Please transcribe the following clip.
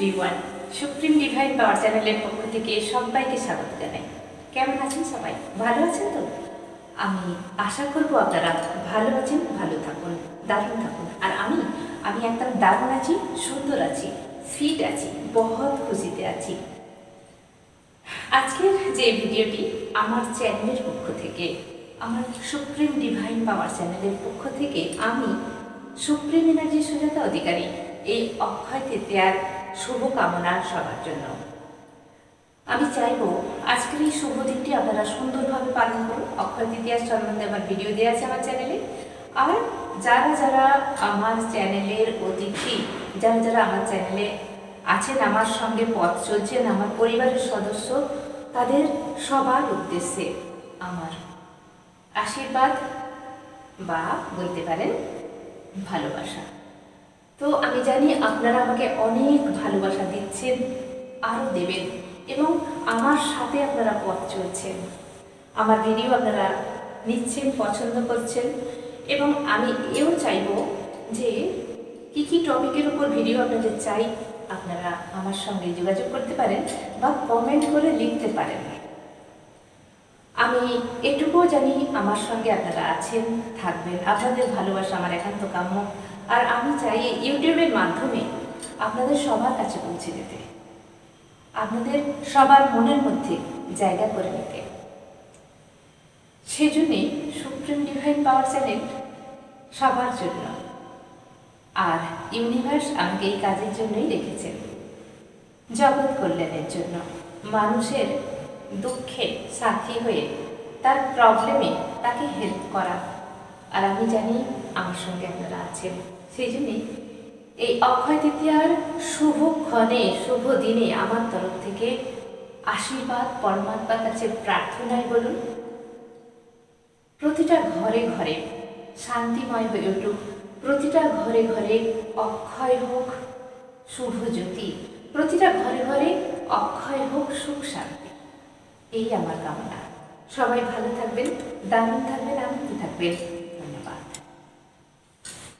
Everyone supreme divine পাওয়ার চ্যানেলের পক্ষ থেকে সবাইকে স্বাগত জানাই। কেমন আছেন সবাই? ভালো আছেন তো? আমি আশা করব আপনারা ভালো আছেন, ভালো থাকুন, দারুণ থাকুন। আর আমি আমি একদম দারুণ আছি, সুন্দর আছি ফিট আছি, বহুত খুশিতে আছি। আজকের যে ভিডিওটি আমার চ্যানেলের পক্ষ থেকে, আমার সুপ্রিম ডিভাইন পাওয়ার চ্যানেলের পক্ষ থেকে আমি সুপ্রিম এনার্জি সুজাতা অধিকারী এই অক্ষয় তৃতীয়ার শুভকামনা সবার জন্য। আমি চাইব আজকের এই শুভ দিনটি আপনারা সুন্দরভাবে পালন করুন। অক্ষয় তৃতীয়ার সম্বন্ধে আমার ভিডিও দেওয়া আছে আমার চ্যানেলে আর যারা যারা আমার চ্যানেলের অতিথি, যারা যারা আমার চ্যানেলে আছেন, আমার সঙ্গে পথ চলছেন, আমার পরিবারের সদস্য, তাদের সবার উদ্দেশ্যে আমার আশীর্বাদ বা বলতে পারেন ভালোবাসা। তো আমি জানি আপনারা আমাকে অনেক ভালোবাসা দিচ্ছেন, আরও দেবেন এবং আমার সাথে আপনারা পথ চলছেন। আমার ভিডিও আপনারা নিচ্ছেন, পছন্দ করছেন এবং আমি এও চাইব যে কি কি টপিকের উপর ভিডিও আপনাদের চাই, আপনারা আমার সঙ্গে যোগাযোগ করতে পারেন বা কমেন্ট করে লিখতে পারেন। আমি এটুকুও জানি আমার সঙ্গে আপনারা আছেন, থাকবেন, আপনাদের ভালোবাসা আমার একান্ত কাম্য। আর আমি চাই ইউটিউবের মাধ্যমে আপনাদের সবার কাছে পৌঁছে যেতে আপনাদের সবার মনের মধ্যে জায়গা করে নিতে। সেজন্যে সুপ্রিম ডিভাইন পাওয়ার চ্যানেল সবার জন্য। আর ইউনিভার্স আমাকে এই কাজের জন্যই রেখেছেন। জগৎ কল্যাণের জন্য। মানুষের দুঃখে সাথী হয়ে তার প্রবলেমে তাকে হেল্প করা। আর আমি জানি আমার সঙ্গে আপনারা আছেন। সেই জন্যে এই অক্ষয় তৃতীয়ার শুভ ক্ষণে, শুভ দিনে আমার তরফ থেকে আশীর্বাদ, পরমাত্মার কাছে প্রার্থনায় বলুন, প্রতিটা ঘরে ঘরে শান্তিময় হয়ে উঠুক। প্রতিটা ঘরে ঘরে অক্ষয় হোক শুভ জ্যোতি। প্রতিটা ঘরে ঘরে অক্ষয় হোক সুখ শান্তি। এই আমার কামনা। সবাই ভালো থাকবেন, দারুণ থাকবেন, আনন্দ থাকবেন।